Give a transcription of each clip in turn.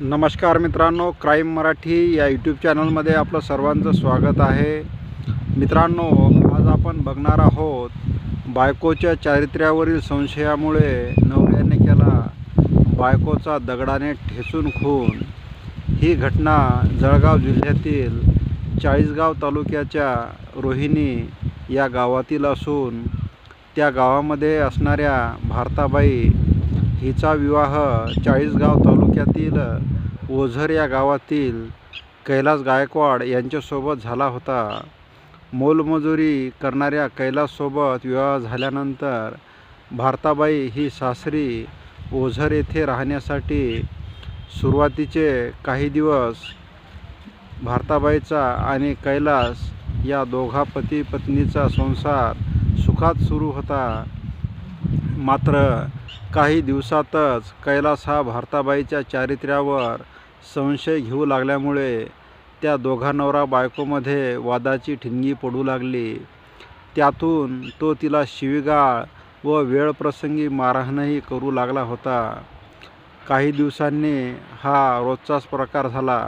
नमस्कार मित्रांनो क्राईम मराठी या यूट्यूब चॅनलमध्ये आपलं सर्वांचं स्वागत आहे. मित्रांनो आज आपण बघणार आहोत बायकोच्या चारित्र्यावरील संशयामुळे नवऱ्याने केला बायकोचा दगडाने ठेचून खून. ही घटना जळगाव जिल्ह्यातील चाळीसगाव तालुक्याच्या रोहिणी या गावातील असून त्या गावामध्ये असणाऱ्या भारताबाई हिचा विवाह चाळीसगाव तालुक्यातील ओझर या गावातील कैलास गायकवाड यांच्यासोबत झाला होता. मोलमजुरी करणाऱ्या कैलाससोबत विवाह झाल्यानंतर भारताबाई ही सासरी ओझर येथे राहण्यासाठी सुरुवातीचे काही दिवस भारताबाईचा आणि कैलास या दोघा पती पत्नीचा संसार सुखात सुरू होता. मात्र काही दिवसातच कैलास हा भारताबाईच्या चारित्र्यावर संशय घेऊ लागल्यामुळे त्या दोघा नवरा बायकोमध्ये वादाची ठिणगी पडू लागली. त्यातून तो तिला शिवीगाळ व वेळप्रसंगी मारहाणही करू लागला होता. काही दिवसांनी हा रोजचाच प्रकार झाला.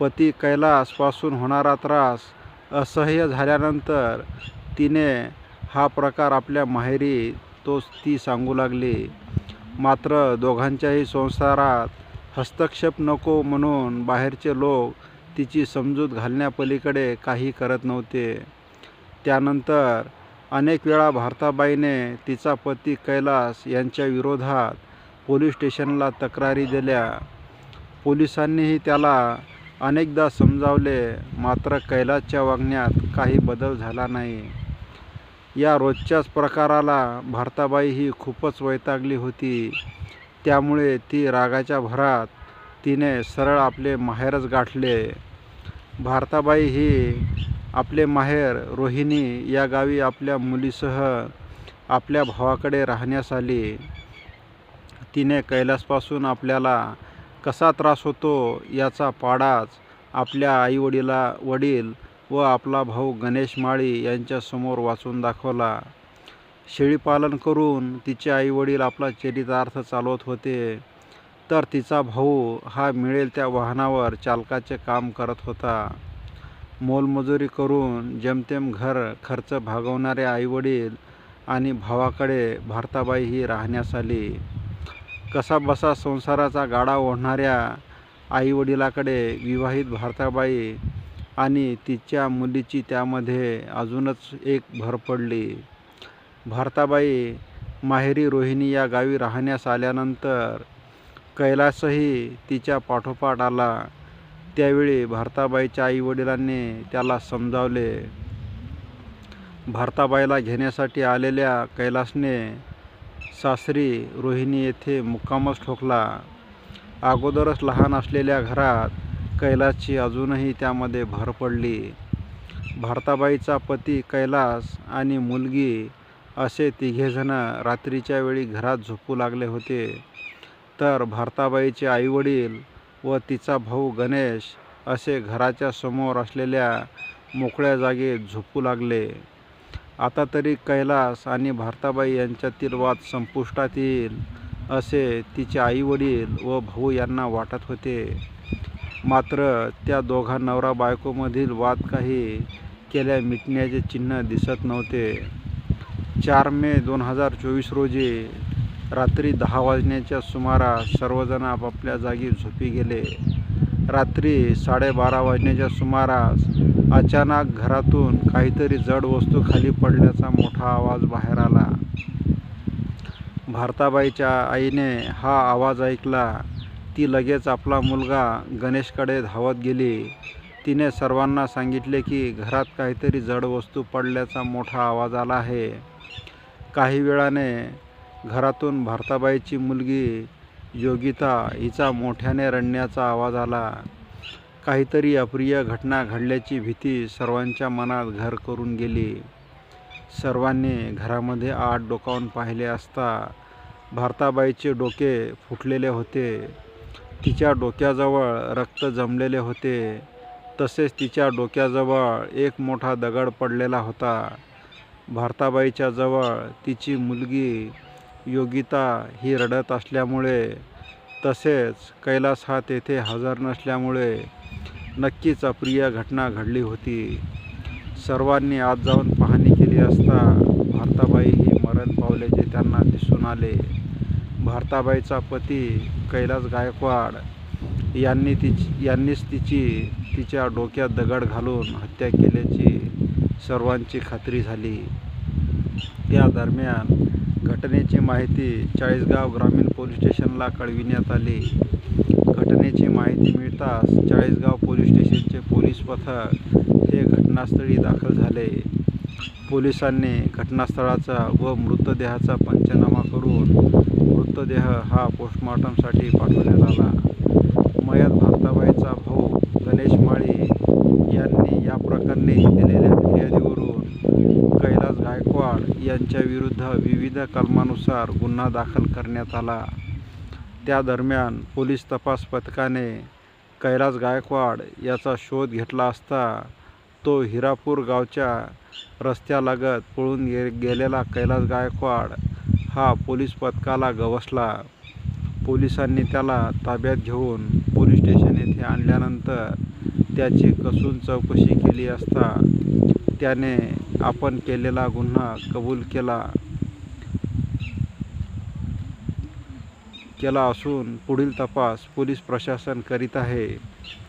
पती कैलासपासून होणारा त्रास असह्य झाल्यानंतर तिने हा प्रकार आपल्या माहेरी तोच ती सांगू लागली. मात्र दोघांच्याही संसारात हस्तक्षेप नको म्हणून बाहेरचे लोक तिची समजूत घालण्यापलीकडे काही करत नव्हते. त्यानंतर अनेक वेळा भारताबाईने तिचा पती कैलास यांच्या विरोधात पोलीस स्टेशनला तक्रारी दिल्या. पोलिसांनीही त्याला अनेकदा समजावले मात्र कैलासच्या वागण्यात काही बदल झाला नाही. या रोजच्याच प्रकाराला भारताबाई ही खूपच वैतागली होती. त्यामुळे ती रागाच्या भरात तिने सरळ आपले माहेरच गाठले. भारताबाई ही आपले माहेर रोहिणी या गावी आपल्या मुलीसह आपल्या भावाकडे राहण्यास आली. तिने कैलासपासून आपल्याला कसा त्रास होतो याचा पाडाच आपल्या आईवडिला वडील व आपला भाऊ गणेश माळी यांच्यासमोर वाचून दाखवला. शेळीपालन करून तिचे आईवडील आपला चरितार्थ चालवत होते. तर तिचा भाऊ हा मिळेल त्या वाहनावर चालकाचे काम करत होता. मोलमजुरी करून जेमतेम घर खर्च भागवणारे आईवडील आणि भावाकडे भारताबाई ही राहण्यास आली. कसा बसा संसाराचा गाडा ओढणाऱ्या आईवडिलाकडे विवाहित भारताबाई आणि तिच्या मुलीची त्यामध्ये अजूनच एक भर पडली. भारताबाई माहेरी रोहिणी या गावी राहण्यास आल्यानंतर कैलासही तिच्या पाठोपाठ आला. त्यावेळी भारताबाईच्या आईवडिलांनी त्याला समजावले. भारताबाईला घेण्यासाठी आलेल्या कैलासने सासरी रोहिणी येथे मुक्कामच ठोकला. अगोदरच लहान असलेल्या घरात कैलासची अजूनही त्यामध्ये भर पडली. भारताबाईचा पती कैलास आणि मुलगी असे तिघेजणं रात्रीच्या वेळी घरात झोपू लागले होते. तर भारताबाईचे आईवडील व तिचा भाऊ गणेश असे घराच्या समोर असलेल्या मोकळ्या जागेत झोपू लागले. आता तरी कैलास आणि भारताबाई यांच्यातील वाद संपुष्टात येईल असे तिचे आईवडील व भाऊ यांना वाटत होते. मात्र त्या दोघा नवरा बायकोमधील वाद काही केल्या मिटण्याचे चिन्ह दिसत नव्हते. चार मे दोन हजार चोवीस रोजी रात्री दहा वाजण्याच्या सुमारास सर्वजण आपापल्या जागी झोपी गेले. रात्री साडेबारा वाजण्याच्या सुमारास अचानक घरातून काहीतरी जड वस्तू खाली पडल्याचा मोठा आवाज बाहेर आला. भारताबाईच्या आईने हा आवाज ऐकला. ती लगेच आपला मुलगा गणेशकडे धावत गेली. तिने सर्वांना सांगितले की घरात काहीतरी जड वस्तू पडल्याचा मोठा आवाज आला आहे. काही वेळाने घरातून भारताबाईची मुलगी योगिता हिचा मोठ्याने रडण्याचा आवाज आला. काहीतरी अप्रिय घटना घडल्याची भीती सर्वांच्या मनात घर करून गेली. सर्वांनी घरामध्ये आत डोकावून पाहिले असता भारताबाईचे डोके फुटलेले होते. तिच्या डोक्याजवळ रक्त जमलेले होते. तसेच तिच्या डोक्याजवळ एक मोठा दगड पडलेला होता. भारताबाईच्या जवळ तिची मुलगी योगिता ही रडत असल्यामुळे तसेच कैलास हा तेथे हजर नसल्यामुळे नक्कीच अप्रिय घटना घडली होती. सर्वांनी आत जाऊन पाहणी केली असता भारताबाई ही मरण पावल्याचे त्यांना दिसून आले. भारताबाईचा पती कैलास गायकवाड यांनी तिची यांनीच तिची तिच्या डोक्यात दगड घालून हत्या केल्याची सर्वांची खात्री झाली. त्या दरम्यान घटनेची माहिती चाळीसगाव ग्रामीण पोलीस स्टेशनला कळविण्यात आली. घटनेची माहिती मिळताच चाळीसगाव पोलीस स्टेशनचे पोलीस पथक हे घटनास्थळी दाखल झाले. पोलिसांनी घटनास्थळाचा व मृतदेहाचा पंचनामा करून मृतदेह हा पोस्टमॉर्टमसाठी पाठवण्यात आला. मयत भारताबाईचा भाऊ गणेश माळी यांनी या प्रकरणी दिलेल्या फिर्यादीवरून कैलास गायकवाड यांच्या विरुद्ध विविध कलमानुसार गुन्हा दाखल करण्यात आला. त्या दरम्यान पोलीस तपास पथकाने कैलास गायकवाड याचा शोध घेतला असता तो हिरापूर गावच्या रस्त्यालगत पळून गे गेलेला कैलास गायकवाड हा पोलीस पथकाला गवसला. पोलिसांनी त्याला ताब्यात घेऊन पोलीस स्टेशन येथे आणल्यानंतर त्याची कसून चौकशी केली असता त्याने आपण केलेला गुन्हा कबूल केला. केला असून पुढील तपास पोलीस प्रशासन करीत आहे.